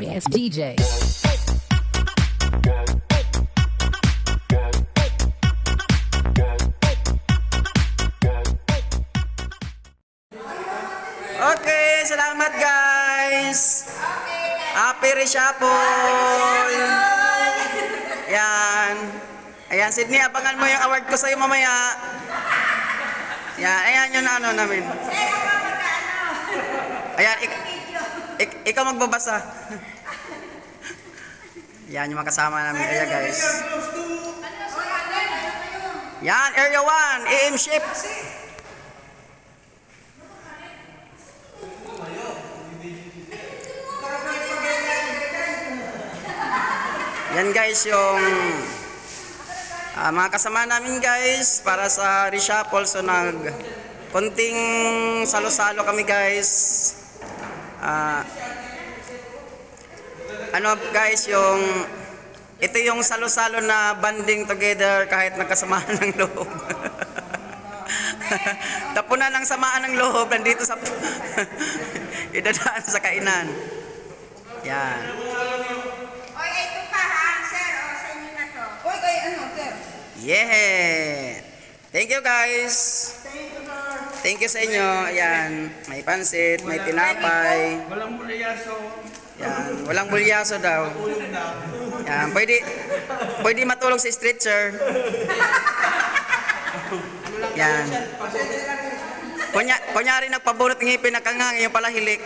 Darius DJ. Okay, salamat guys. Happy reshuffle. Yan. Ayan, Sydney, abangan mo yung award ko sa'yo mamaya. Yan, ayan yung ano namin. Ayan, ik- ik- ikaw magbabasa. Yan yung mga kasama namin kaya guys. Yan, Area 1, AM ship. Yan guys yung ah, mga kasama namin guys para sa reshuffle. So nag konting salo-salo kami guys. Ah, ano guys yung ito yung salo-salo na banding together kahit nagkasamahan ng loob. Tapunan ng samaan ng loob nandito sa idadaan sa kainan. Yan. Oy, ito pa ha, sir. O, sa inyo na to. Oy, kay ano, sir? Yeah! Thank you guys! Thank you sa inyo. Ayan, may pansit, may tinapay. Walang mulayaso. Yan, walang bulyaso daw. Yan, pwede, pwede matulog sa stretcher. Yan. Kunya, kunyari nagpabunot ng ngipin na kangang, yung pala hilik.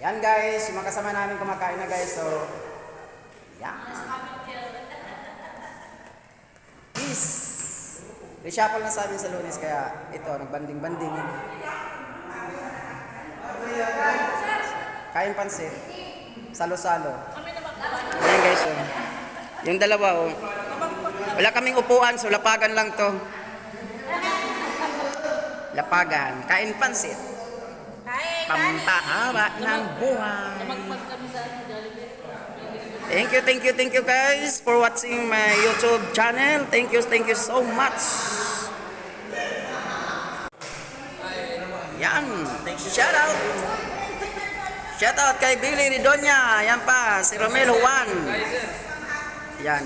Yan guys, yung mga kasama namin kumakain na guys. So, yan. Peace. Reshuffle na sa amin sa lunes kaya ito, nagbanding-banding. Kain pansit. Salo-salo. Ayan guys, oh. Yung dalawa, oh. Wala kaming upuan, so lapagan lang to. Lapagan. Kain pansit. Pampahaba ng buhay. Thank you, thank you, thank you guys for watching my YouTube channel. Thank you, thank you so much. Yan, shout out. Shout out kay Billy Ridonya. Yan pa, si Romel Juan. Yan.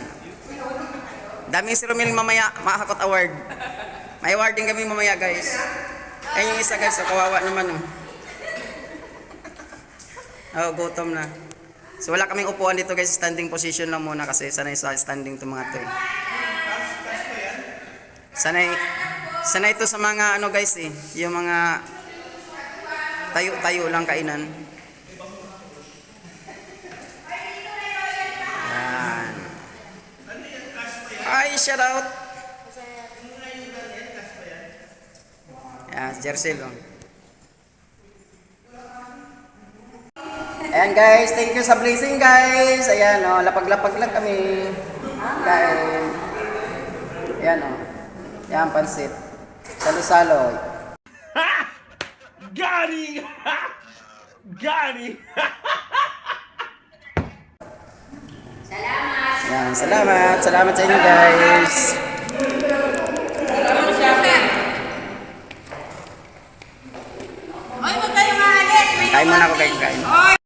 Daming si Romel mamaya, makakot award. May award din kami mamaya guys. Ayun yung isa guys, so kawawa naman oh. Oo, gutom na. So wala kaming upuan dito guys, standing position lang muna kasi sanay sa standing to mga to eh. Sanay, sanay to sa mga ano guys eh, yung mga tayo-tayo lang kainan. Yan. Ay, shout out. Yan, si Jercel. Ayan guys, thank you sa blessing guys. Ayan oh, lapag-lapag lang kami. Guys. Ayan oh. Ayan, pansit. Salo-salo. Gani! Gani! Ayan, salamat. Salamat sa inyo guys. Kain muna ako awarding. kain, kain.